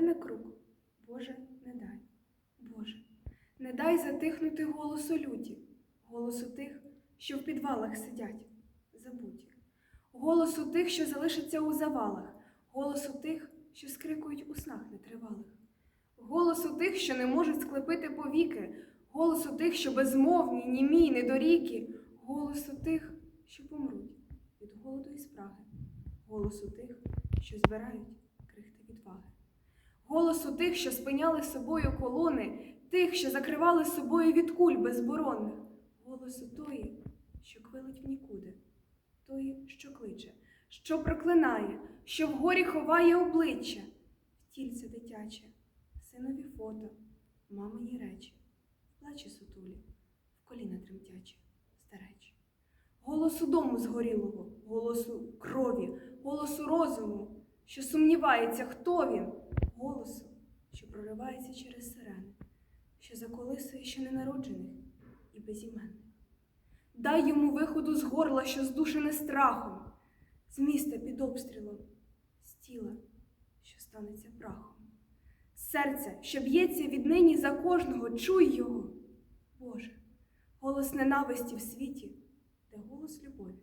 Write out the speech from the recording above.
на круг. Боже, не дай, Боже, не дай затихнути голосу люті, голосу тих, що в підвалах сидять, забуті, голосу тих, що залишаться у завалах, голосу тих, що скрикують у снах нетривалих, голосу тих, що не можуть склепити повіки, голосу тих, що безмовні, німі, недоріки, голосу тих, що помруть від голоду і спраги, голосу тих, що збирають голосу тих, що спиняли собою колони, тих, що закривали собою від куль безборонних, голосу тої, що квилить в нікуди, тої, що кличе, що проклинає, що вгорі ховає обличчя, тільце дитяче, синові фото, мамині речі, плаче сутулі, в коліна тремтячі, старечі. Голосу дому згорілого, голосу крові, голосу розуму, що сумнівається, хто він, голосу, що проривається через сирени, що заколисує ще ненароджених і безіменних. Дай йому виходу з горла, що здушене страхом, з міста під обстрілом, з тіла, що станеться прахом. Серце, що б'ється віднині за кожного, чуй його, Боже, голос ненависті в світі, де голос любові.